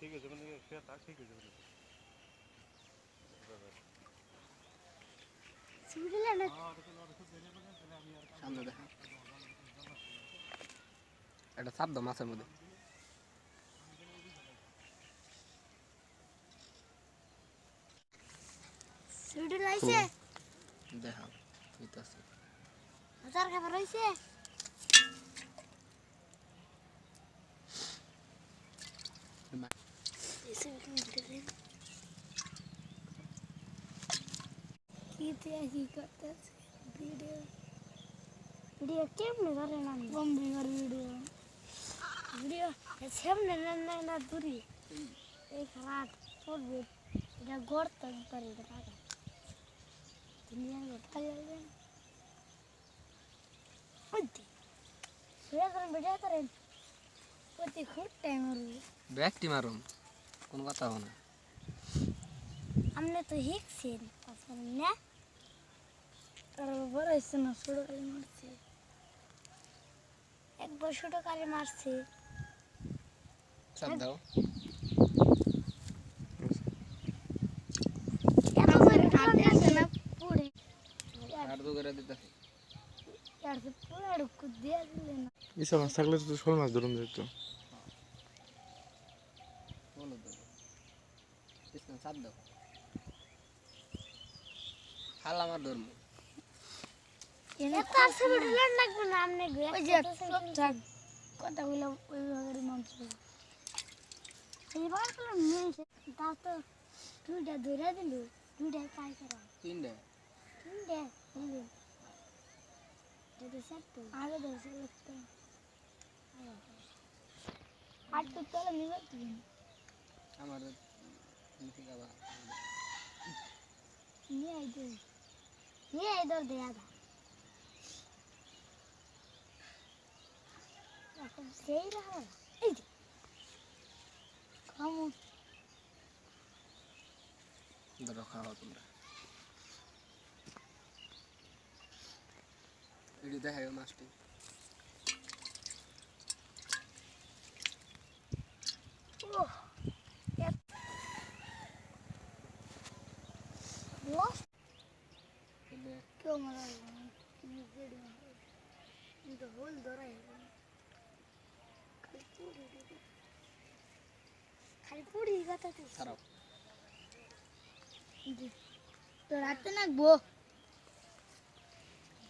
ঠিক আছে মানে ঠিক আছে দেখা একটা চাপ দাও মাছের মধ্যে ছুটে লাইছে দেখা হইতাছে হাজার খাবার হইছে কি কি করতেছে ভিডিও ভিডিও কেমনে ধরে না বম্বিংয়ের ভিডিও ভিডিও সামনে না না না দূরে এই খারাপ পড়বে এটা গড়তে পারে এটা টাকা দুনিয়ার গোটা যাবে প্রতি ভিডিও করেন ভিডিও করেন প্রতি খুব টাইম মারবে ব্যাগটি মারুন কোন কথা হবে না। তো শিখছেন আসলে না। আর বড় হয়েছে না ছোট কালে মারছে। একবার ছোট কালে মারছে। চাপ দাও। আর দু করে দিতেছে আর সে পুরো ঢুকু দিয়ে দিলে না ইসা মাছ থাকলে তো শোল মাছ ধরুন যেত বলো তো আমার কথাগুলো ওইভাবে এইবার মেয়েছে দুইটা ধরে দিল দুইটা কাজ করা তিনটে? তিনটে। দিল যদি সারতো আগে ধরছে লাগতো আর তো তলে নিবে তুমি আমার ঠিক আবার নিয়ে আই দে নিয়ে আই দর দে আধা এখন সেই রাখা এটি দেখা গেল মাছটি ভিডিও খালি পুরি কথা তো রাতে নাকবো।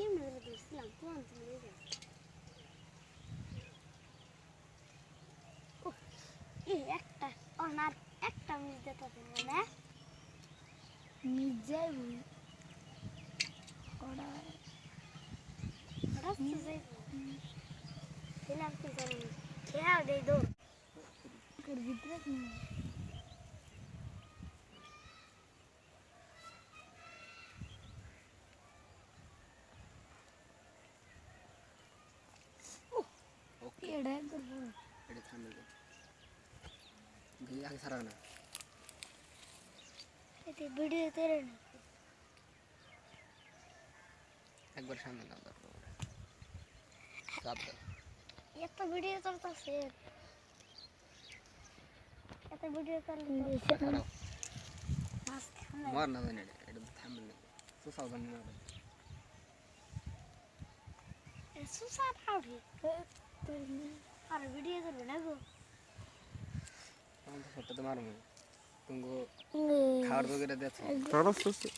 কেমন ধরে ধরছিলাম কোন তুমি এই একটা ওনার একটা মিস দিতে মিস যাইব ওরা ওরা মিস যাইব দিলাম কি জানি খেয়া দেই দো ভিতরে এড়ে করব এটি যাও গিয়ে আগে ছাড়াবে না এতে ভিডিও তেরে না একবার সামনে দাও তারপর দাও এত ভিডিও চলতেছে এত ভিডিও চলতে ছাড়াও মাছ খানা মার না জানি এটা এটা থামবে না সুসাও জানি না সুসা পাউডি আর ভিডিও করবে না গো আমার তো সত্যি মারবো তুমি খাওয়ার তো করে দিয়েছ খরচ তো কি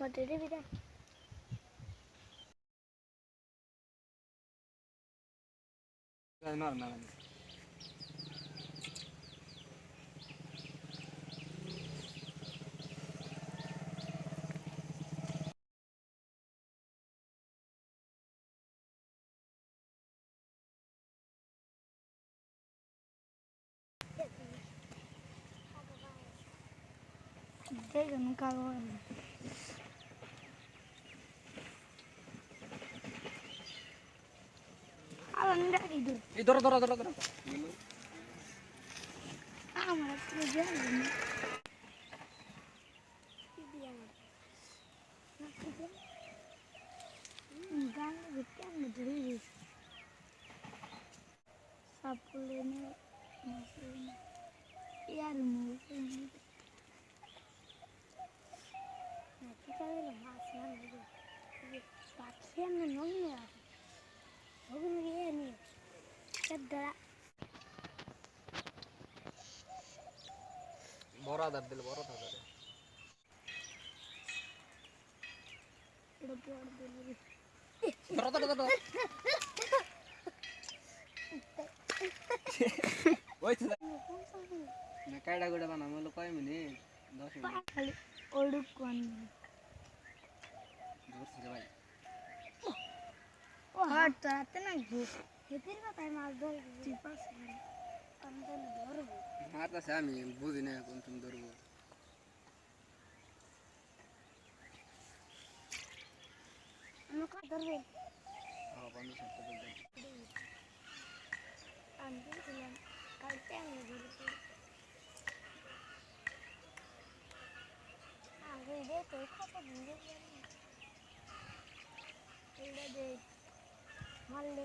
Modere bir de. Gelmem ben. Seja nunca agora. এই ধরো ধরো ধরো ধরো। আমার একটা জানি না কি দিয়ে আমার না কি দিয়ে গান বিকে আমি ধরে দিয়েছি সাপুলে নে মশলা ইয়ার মুখ কি করে মাছ না পাখি আমি নমনে আছে ওগুলো ইয়ে নিয়ে চারটা আদার দিল বড় দিলি। ধরো ধরো ধরো। ওই তো না কাইডা গুড়া বানাম হলো কয় মিনিট? দশ মিনিট। খালি ওড়ুক কোন ধরছি রে ভাই। ও হাট তো রাতে না ঘুষ হেতির কথায় মাছ ধরে চিপাস আমি তাহলে ধরবো মারতেছে আমি বুঝি না কোন তুমি ধরবো আমি কত ধরবো হ্যাঁ বন্ধু সত্য বলতে আমি দিয়েছিলাম কালকে আমি ধরেছি আগে দে তো কত দিন এইটা দে মারলে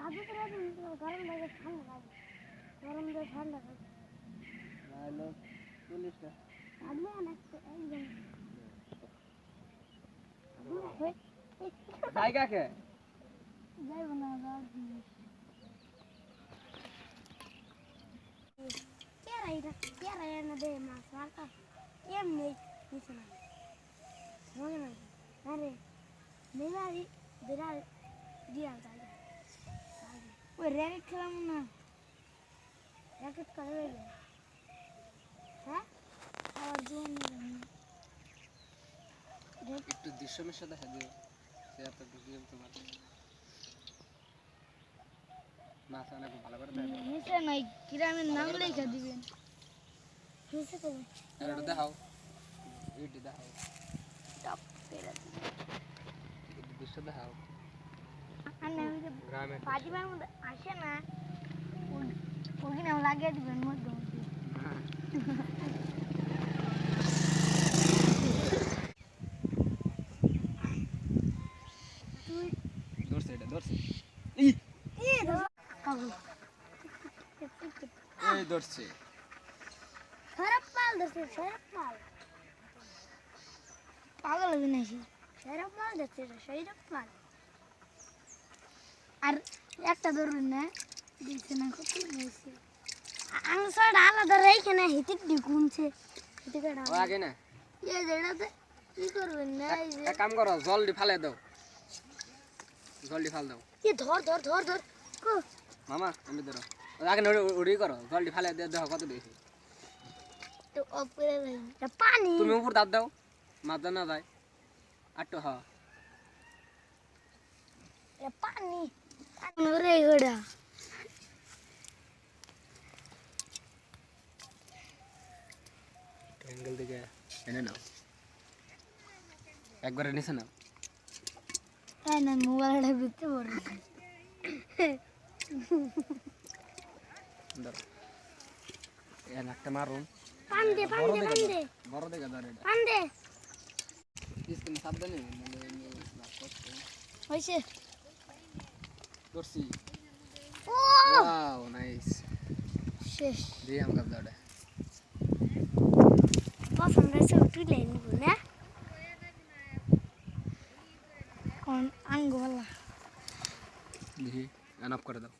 আস্তে থোড়া ধরো ধরো এত একটু কাকে গরম ধরছে খারাপ গরম লাগে ঠান্ডা লাগে গরম দিয়ে ঠান্ডা লাগে নাহলে চল্লিশটা আমি অনেকটা একদম যাই কাকে যাইব না রাত জিনিস কেরা এটা কেরা এনে দে মাছ মারতা এমনি নিচে না মনে না আরে মেলারি বিড়াল দিয়া যায় ওই র্যাকেট খেলাম না র্যাকেট করে রইল হ্যাঁ খাওয়ার জন্য একটু দৃশ্যমের সাথে দেখা দিও সে এত ঢুকিয়ে তোমার মাছ অনেক ভালো করে দেয় নিচে নাই গ্রামের নাম লেখা দিবেন নিচে তো আর এটা দেখাও এইটি দেখাও টপ পেরা দিবেন একটু দৃশ্য দেখাও ফাজিমার মধ্যে আসে না ওখানে লাগিয়ে দিবেন মধ্যে ধরছে এটা ধরছে এই ধরছে সরপ মাল ধরছে সরপ মাল পাগল হবে নাকি সরপ মাল ধরছে সরপ মাল আর একটা ধরুন না দিচ্ছে না কত বলছে আংসর আলাদা রেখে না হিতিক ঢুকুনছে হিতিক ও আগে না এই যেটাতে কি করবেন না এক কাম করো জলদি ফালে দাও জলদি ফাল দাও এ ধর ধর ধর ধর কো মামা আমি ধরো আগে না উড়ি করো জলদি ফালে দিয়ে দেখো কত বেশি তো এটা পানি তুমি উপর দাঁত দাও মাছ না যায় আটটো হ এটা পানি পানি ওরে গোড়া অ্যাঙ্গেল দিকে এনে নাও একবারে নিচে নাও এই না মোবাইলটা বিকতে পারবে ধরো এর একটা মারুন পান দে পান বড় দে দেখে পান ধর, দে বড় দেখে ধর এটা পান দে স্কিন সাবধানে। হয়েছে ধরছি। Wow nice. শেষ। দিয়ে আমাকে দাও পছন্দ হয়েছে তুলে নিব না? কোন আঙ্গুলা? দেখি করে দাও।